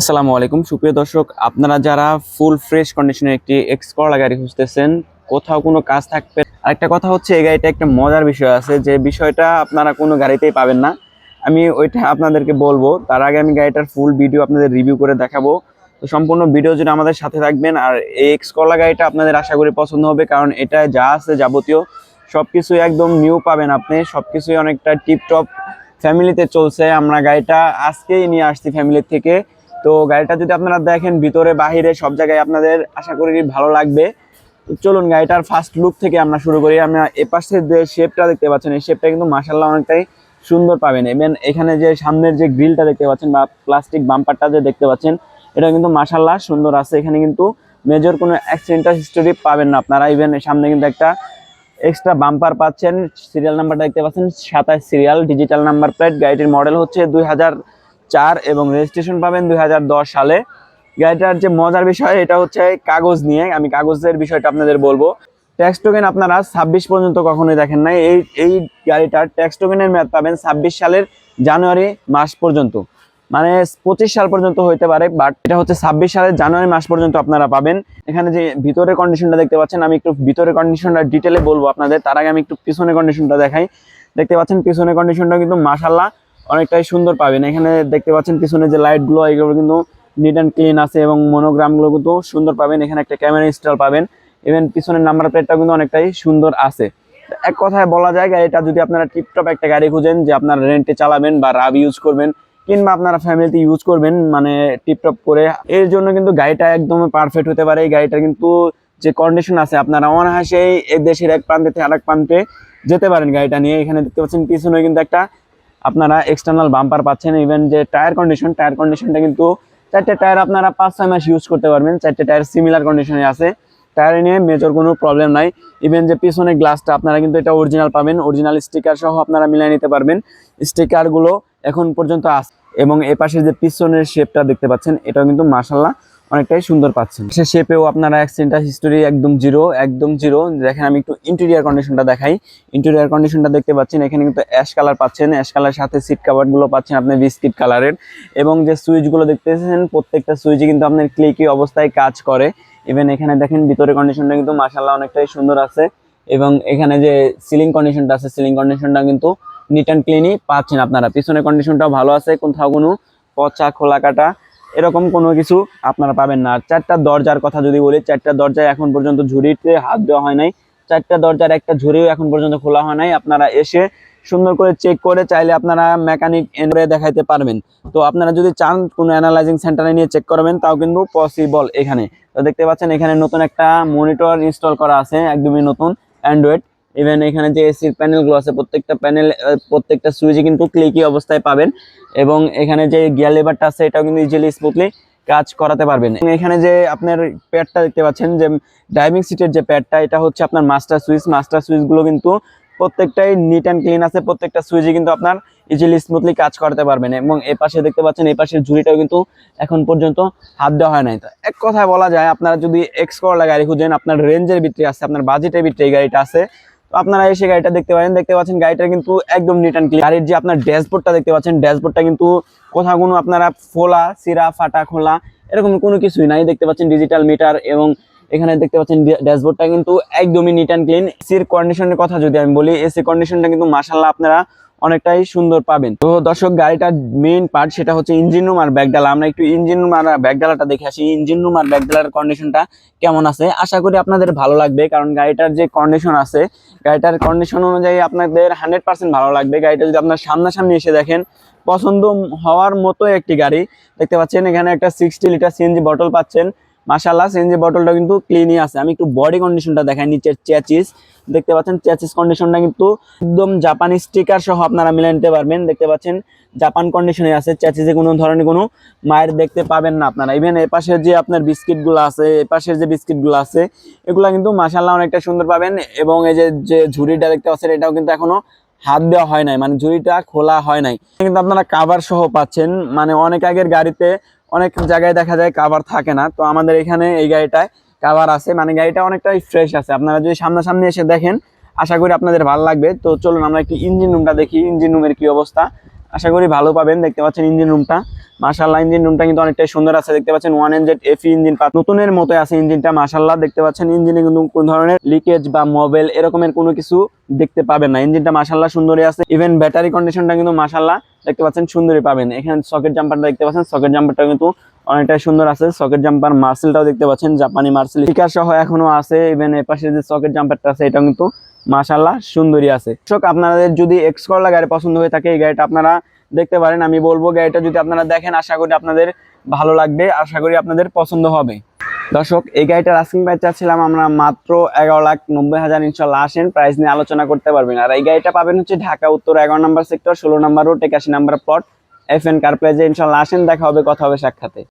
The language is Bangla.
আসসালামু আলাইকুম। সুপ্রিয় দর্শক, আপনারা যারা ফুল ফ্রেশ কন্ডিশনে একটি এক্স করলা গাড়ি খুঁজতেছেন, কোথাও কোনো কাজ থাকবে আরেকটা কথা হচ্ছে, এই গাড়িটা একটা মজার বিষয় আছে, যে বিষয়টা আপনারা কোনো গাড়িতেই পাবেন না। আমি ওইটা আপনাদেরকে বলব, তার আগে আমি গাড়িটার ফুল ভিডিও আপনাদের রিভিউ করে দেখাবো। তো সম্পূর্ণ ভিডিও জুড়ে আমাদের সাথে থাকবেন, আর এই এক্স করলা গাড়িটা আপনাদের আশা করি পছন্দ হবে, কারণ এটা যা আছে যাবতীয় সব কিছুই একদম নিউ পাবেন আপনি সব কিছুই অনেকটা টিপটপ ফ্যামিলিতে চলছে। আমরা গাড়িটা আজকেই নিয়ে আসছি ফ্যামিলির থেকে। তো গাড়িটা যদি আপনারা দেখেন ভিতরে, বাহিরে, সব জায়গায় আপনাদের আশা করি ভালো লাগবে। তো চলুন গাড়িটার ফার্স্ট লুক থেকে আমরা শুরু করি। আমরা এপাশের যে শেপটা দেখতে পাচ্ছেন, এই শেপটা কিন্তু মাসাল্লাহ অনেকটাই সুন্দর পাবেন। এবং এখানে যে সামনের যে গ্রিলটা দেখতে পাচ্ছেন বা প্লাস্টিক বাম্পারটা যে দেখতে পাচ্ছেন, এটা কিন্তু মাসাল্লাহ সুন্দর আছে। এখানে কিন্তু মেজর কোনো অ্যাক্সিডেন্টাল হিস্টোরি পাবেন না আপনারা। ইভেন সামনে কিন্তু একটা এক্সট্রা বাম্পার পাচ্ছেন। সিরিয়াল নাম্বারটা দেখতে পাচ্ছেন, সাতাশ সিরিয়াল ডিজিটাল নাম্বার প্লেট গাড়িটির মডেল হচ্ছে দুই হাজার চার এবং রেজিস্ট্রেশন পাবেন দুই হাজার দশ সালে। গাড়িটার যে মজার বিষয়, এটা হচ্ছে কাগজ নিয়ে, আমি কাগজের বিষয়টা আপনাদের বলব। ট্যাক্স টোকেন আপনারা ছাব্বিশ পর্যন্ত কখনোই দেখেন নাই। এই এই গাড়িটার ট্যাক্স টোকেনের মেয়াদ পাবেন ছাব্বিশ সালের জানুয়ারি মাস পর্যন্ত। মানে পঁচিশ সাল পর্যন্ত হইতে পারে বাট এটা হচ্ছে ছাব্বিশ সালের জানুয়ারি মাস পর্যন্ত আপনারা পাবেন। এখানে যে ভিতরের কন্ডিশনটা দেখতে পাচ্ছেন, আমি একটু ভিতরের কন্ডিশনটা ডিটেলে বলব আপনাদের। তার আগে আমি একটু পিছনের কন্ডিশনটা দেখাই। দেখতে পাচ্ছেন, পিছনের কন্ডিশনটা কিন্তু মাসাল্লাহ অনেকটাই সুন্দর পাবেন। এখানে দেখতে পাচ্ছেন পিছনে যে লাইটগুলো এগুলো কিন্তু নিট অ্যান্ড ক্লিন আছে এবং মনোগ্রামগুলো কিন্তু সুন্দর পাবেন। এখানে একটা ক্যামেরা ইনস্টল পাবেন। ইভেন পিছনের নাম্বার প্লেটটা কিন্তু অনেকটাই সুন্দর আছে। এক কথায় বলা যায়, গাড়িটা যদি আপনারা টিপটপ একটা গাড়ি খুঁজেন, যে আপনারা রেন্টে চালাবেন বা রাব ইউজ করবেন, কিংবা আপনারা ফ্যামিলিতে ইউজ করবেন মানে টিপটপ করে, এর জন্য কিন্তু গাড়িটা একদম পারফেক্ট হতে পারে। এই গাড়িটা কিন্তু যে কন্ডিশন আছে, আপনারা অনায়াসেই এই দেশের এক প্রান্তে থেকে আরেক প্রান্তে যেতে পারেন গাড়িটা নিয়ে। এখানে দেখতে পাচ্ছেন পিছনে কিন্তু একটা আপনারা এক্সটার্নাল বাম্পার পাচ্ছেন ইভেন যে টায়ার কন্ডিশন টায়ার কন্ডিশনটা কিন্তু চারটে টায়ার আপনারা পাঁচ, ছয় মাস ইউজ করতে পারবেন। চারটে টায়ার সিমিলার কন্ডিশনে আছে। টায়ার নিয়ে মেজর কোনো প্রবলেম নাই। ইভেন যে পিছনে গ্লাসটা আপনারা কিন্তু এটা অরিজিনাল পাবেন। অরিজিনাল স্টিকার সহ আপনারা মিলিয়ে নিতে পারবেন। স্টিকারগুলো এখন পর্যন্ত আছে এবং এ পাশে যে পিছনের শেপটা দেখতে পাচ্ছেন, এটাও কিন্তু মাসাল্লাহ অনেকটাই সুন্দর পাচ্ছেন। সে শেপেও আপনারা অ্যাক্সিডেন্টাল হিস্টোরি একদম জিরো একদম জিরো দেখেন আমি একটু ইন্টেরিয়ার কন্ডিশনটা দেখাই। ইন্টেরিয়ার কন্ডিশনটা দেখতে পাচ্ছেন, এখানে কিন্তু অ্যাশ কালার পাচ্ছেন। অ্যাশ কালার সাথে সিট কাভারগুলো পাচ্ছেন আপনি বিস্কিট কালারের এবং যে সুইচগুলো দেখতেছেন, প্রত্যেকটা সুইচে কিন্তু আপনার ক্লিকি অবস্থায় কাজ করে। ইভেন এখানে দেখেন ভিতরে কন্ডিশনটা কিন্তু মাসাল্লাহ অনেকটাই সুন্দর আছে। এবং এখানে যে সিলিং কন্ডিশনটা আছে সিলিং কন্ডিশনটা কিন্তু নিট অ্যান্ড ক্লিনই পাচ্ছেন আপনারা। পিছনের কন্ডিশনটাও ভালো আছে, কোথাও কোনো পচা খোলা কাটা। এরকম কোনো কিছু আপনারা পাবেন না। আর চারটা দরজার কথা যদি বলি, চারটা দরজায় এখন পর্যন্ত ঝুড়িতে হাত দেওয়া হয় নাই। চারটা দরজার একটা ঝুড়িও এখন পর্যন্ত খোলা হয় নাই। আপনারা এসে সুন্দর করে চেক করে চাইলে আপনারা মেকানিক এনে দেখাইতে পারবেন। তো আপনারা যদি চান কোনো অ্যানালাইজিং সেন্টারে নিয়ে চেক করবেন, তাও কিন্তু পসিবল এখানে। তো দেখতে পাচ্ছেন এখানে নতুন একটা মনিটর ইনস্টল করা আছে, একদমই নতুন। অ্যান্ড্রয়েড ইভেন এখানে যে এসির প্যানেলগুলো আছে, প্রত্যেকটা প্যানেল প্রত্যেকটা সুইচে কিন্তু ক্লিকি অবস্থায় পাবেন এবং এখানে যে গিয়ার লেবারটা আছে, এটাও কিন্তু ইজিলি স্মুথলি কাজ করাতে পারবেন। এখানে যে আপনার প্যাডটা দেখতে পাচ্ছেন, যে ড্রাইভিং সিটের যে প্যাডটা এটা হচ্ছে আপনার মাস্টার সুইচ মাস্টার সুইচগুলো কিন্তু প্রত্যেকটাই নিট অ্যান্ড ক্লিন আছে, প্রত্যেকটা সুইচে কিন্তু আপনার ইজিলি স্মুথলি কাজ করতে পারবেন। এবং এ পাশে দেখতে পাচ্ছেন এই পাশের ঝুড়িটাও কিন্তু এখন পর্যন্ত হাত দেওয়া হয় নাই। তো এক কথায় বলা যায়, আপনারা যদি এক্স করলা গাড়ি খুঁজেন, আপনার রেঞ্জের ভিতরে আছে, আপনার বাজেটের ভিতরে এই গাড়িটা আছে তো আপনারা এসে গাড়িটা দেখতে পারেন। দেখতে পাচ্ছেন গাড়িটা কিন্তু একদম নিট অ্যান্ড ক্লিন গাড়ির যে আপনার ড্যাশবোর্ডটা দেখতে পাচ্ছেন, ড্যাশবোর্ডটা কিন্তু কোথাও কোনো আপনারা ফোলা, সিরা, ফাটা, খোলা, এরকম কোনো কিছুই নাই। দেখতে পাচ্ছেন ডিজিটাল মিটার এবং এখানে দেখতে পাচ্ছেন ড্যাশবোর্ডটা কিন্তু একদমই নিট অ্যান্ড ক্লিন এসির কন্ডিশনের কথা যদি আমি বলি এসি কন্ডিশনটা কিন্তু মাসাল্লাহ আপনারা অনেকটাই সুন্দর পাবেন। তো দর্শক, গাড়িটার মেইন পার্ট সেটা হচ্ছে ইঞ্জিন রুম আর ব্যাকডালা আমরা একটু ইঞ্জিন রুম আর ব্যাকডালাটা দেখে আসি। ইঞ্জিন রুম আর ব্যাকডালার কন্ডিশনটা কেমন আছে? আশা করি আপনাদের ভালো লাগবে, কারণ গাড়িটার যে কন্ডিশন আছে, গাড়িটার কন্ডিশন অনুযায়ী আপনাদের হান্ড্রেড পার্সেন্ট ভালো লাগবে। গাড়িটা যদি আপনার সামনাসামনি এসে দেখেন, পছন্দ হওয়ার মতো একটি গাড়ি। দেখতে পাচ্ছেন, এখানে একটা সিক্সটি লিটার সিএনজি বটল পাচ্ছেন। মাশাল্লাহ সিএনজি বটলটা কিন্তু ক্লিনই আছে। আমি একটু বডি কন্ডিশনটা দেখাই, নিচের চ্যাচিস। দেখতে পাচ্ছেন, চ্যাচিস কন্ডিশনটা কিন্তু একদম জাপানি স্টিকার সহ আপনারা মিলে নিতে পারবেন। দেখতে পাচ্ছেন জাপান কন্ডিশনে আছে, চ্যাচিসে কোনো ধরনের কোনো মায়ের দেখতে পাবেন না আপনারা। ইভেন এ পাশের যে আপনার বিস্কিটগুলো আছে, এ পাশের যে বিস্কিটগুলো আছে, এগুলা কিন্তু মাশাল্লাহ অনেকটা সুন্দর পাবেন। এবং এই যে যে ঝুড়িটা দেখতে পাচ্ছেন, এটাও কিন্তু এখনও হাত দেওয়া হয় নাই। মানে ঝুড়িটা খোলা হয় নাই। কিন্তু আপনারা কাভার সহ পাচ্ছেন। মানে অনেক আগের গাড়িতে অনেক জায়গায় দেখা যায় কাভার থাকে না। তো আমাদের এখানে এই গাড়িটায় কাভার আছে। মানে গাড়িটা অনেকটাই ফ্রেশ আছে। আপনারা যদি সামনাসামনি এসে দেখেন, আশা করি আপনাদের ভালো লাগবে। তো চলুন আমরা একটু ইঞ্জিন রুমটা দেখি। ইঞ্জিন রুমের কি অবস্থা? আশা করি ভালো পাবেন। দেখতে পাচ্ছেন ইঞ্জিন রুমটা মাশাল্লাহ ইঞ্জিন রুমটা কিন্তু অনেকটাই সুন্দর আছে। দেখতে পাচ্ছেন ওয়ান এনজেড এফি ইঞ্জিন নতুনের মতো আছে ইঞ্জিনটা মাশাল্লাহ দেখতে পাচ্ছেন ইঞ্জিনে কিন্তু কোন ধরনের লিকেজ বা মোবাইল এরকমের কোনো কিছু দেখতে পাবেন না। ইঞ্জিনটা মাশাল্লাহ সুন্দরই আছে। ইভেন ব্যাটারি কন্ডিশনটা কিন্তু মাশাল্লাহ দেখতে পাচ্ছেন সুন্দরই পাবেন। এখানে সকেট জাম্পারটা দেখতে পাচ্ছেন সকেট জাম্পারটা কিন্তু অনেকটাই সুন্দর আছে। সকেট জাম্পার মার্সেলটাও দেখতে পাচ্ছেন, জাপানি মার্সেল স্টিকার সহ এখনও আছে ইভেন এর পাশে যে সকেট জাম্পারটা আছে, এটাও কিন্তু মাশাল্লাহ সুন্দরই আছে। দর্শক, আপনাদের যদি এক্স করলা গাড়ি পছন্দ হয়ে থাকে, এই গাড়িটা আপনারা দেখতে পারেন। আমি বলব, গাড়িটা যদি আপনারা দেখেন, আশা করি আপনাদের ভালো লাগবে, আশা করি আপনাদের পছন্দ হবে। দর্শক, এই গাড়িটার আস্কিং প্রাইস চাচ্ছিলাম আমরা মাত্র এগারো লাখ নব্বই হাজার ইনশাল্লাহ আসেন। প্রাইস নিয়ে আলোচনা করতে পারবেন। আর এই গাড়িটা পাবেন হচ্ছে ঢাকা, উত্তর, এগারো নম্বর সেক্টর ষোলো নম্বর রোড একাশি নম্বর প্লট এফ এন কার প্রাইজে ইনশাল্লাহ আসেন, দেখা হবে, কথা হবে সাক্ষাতে।